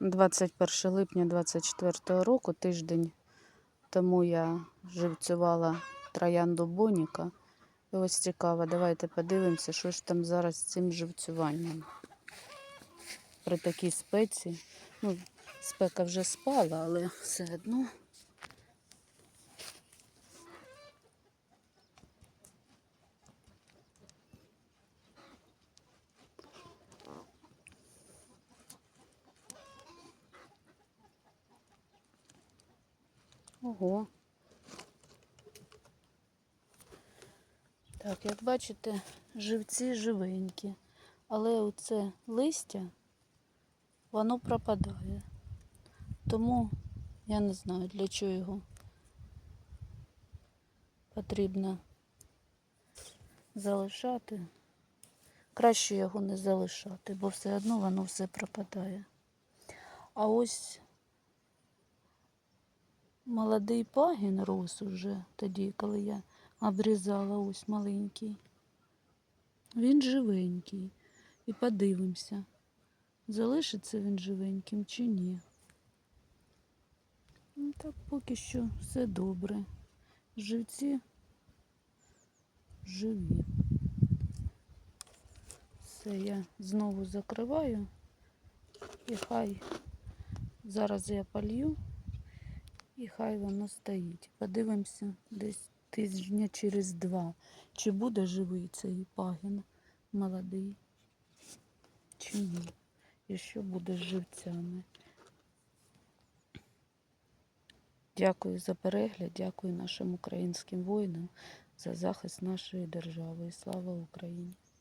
21 липня 24 року, тиждень тому я живцювала троянду Боніка. І ось цікаво, давайте подивимося, що ж там зараз з цим живцюванням. При такій спеці. Ну, спека вже спала, але все одно. Ого. Так, як бачите, живці живенькі, але оце листя, воно пропадає. Тому я не знаю, для чого його потрібно залишати. Краще його не залишати, бо все одно воно все пропадає. А ось молодий пагін рос уже тоді, коли я обрізала ось маленький. Він живенький. І подивимося, залишиться він живеньким чи ні. Ну, так поки що все добре. Живці живі. Все, я знову закриваю і хай зараз я полью і хай воно стоїть. Подивимося десь тижня через два, чи буде живий цей пагін молодий, чи ні. І що буде з живцями. Дякую за перегляд, дякую нашим українським воїнам за захист нашої держави. Слава Україні!